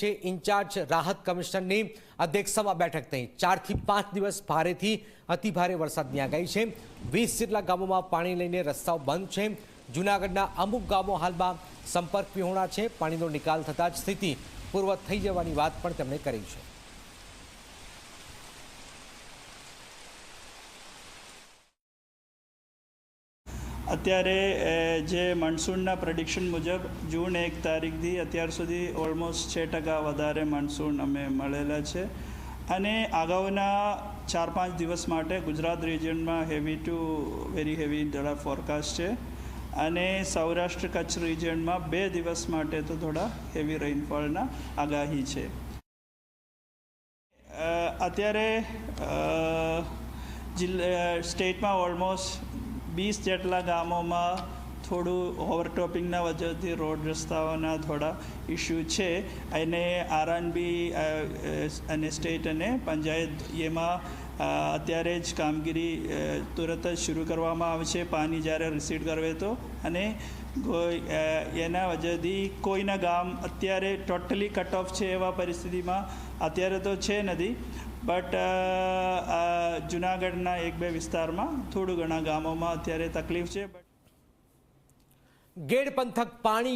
છે, ઇન્ચાર્જ રાહત કમિશનરની અધ્યક્ષતામાં બેઠક થઈ. ચારથી પાંચ દિવસ ભારેથી અતિભારે વરસાદની આગાહી છે. વીસ જેટલા ગામોમાં પાણી લઈને રસ્તાઓ બંધ છે. જૂનાગઢના અમુક ગામો હાલમાં સંપર્ક વિહોણા છે. પાણીનો નિકાલ થતાં જ સ્થિતિ પૂર્વત થઈ જવાની વાત પણ તેમણે કરી છે. અત્યારે જે મોન્સૂનના પ્રડિક્શન મુજબ જૂન એક તારીખથી અત્યાર સુધી ઓલમોસ્ટ છ ટકા વધારે મોન્સૂન અમે મળેલા છે. અને અગાઉના ચાર પાંચ દિવસ માટે ગુજરાત રિજિયનમાં હેવી ટુ વેરી હેવી થોડા ફોરકાસ્ટ છે. અને સૌરાષ્ટ્ર કચ્છ રિજિયનમાં બે દિવસ માટે તો થોડા હેવી રેઇનફોલના આગાહી છે. અત્યારે જિલ્લા સ્ટેટમાં ઓલમોસ્ટ વીસ જેટલા ગામોમાં થોડું ઓવરટોપિંગના વજહથી રોડ રસ્તાઓના થોડા ઇશ્યુ છે. અને આરએનબી અને સ્ટેટ અને પંચાયત એમાં અત્યારે જ કામગીરી તુરત જ શરૂ કરવામાં આવશે પાણી જ્યારે રિસીડ કરવે તો. અને એના વજહથી કોઈના ગામ અત્યારે ટોટલી કટ ઓફ છે એવા પરિસ્થિતિમાં અત્યારે તો છે નથી. બટ જુનાગઢના એક બે વિસ્તારમાં થોડું ઘણા ગામોમાં અત્યારે તકલીફ છે ગેડ પંથક પાણી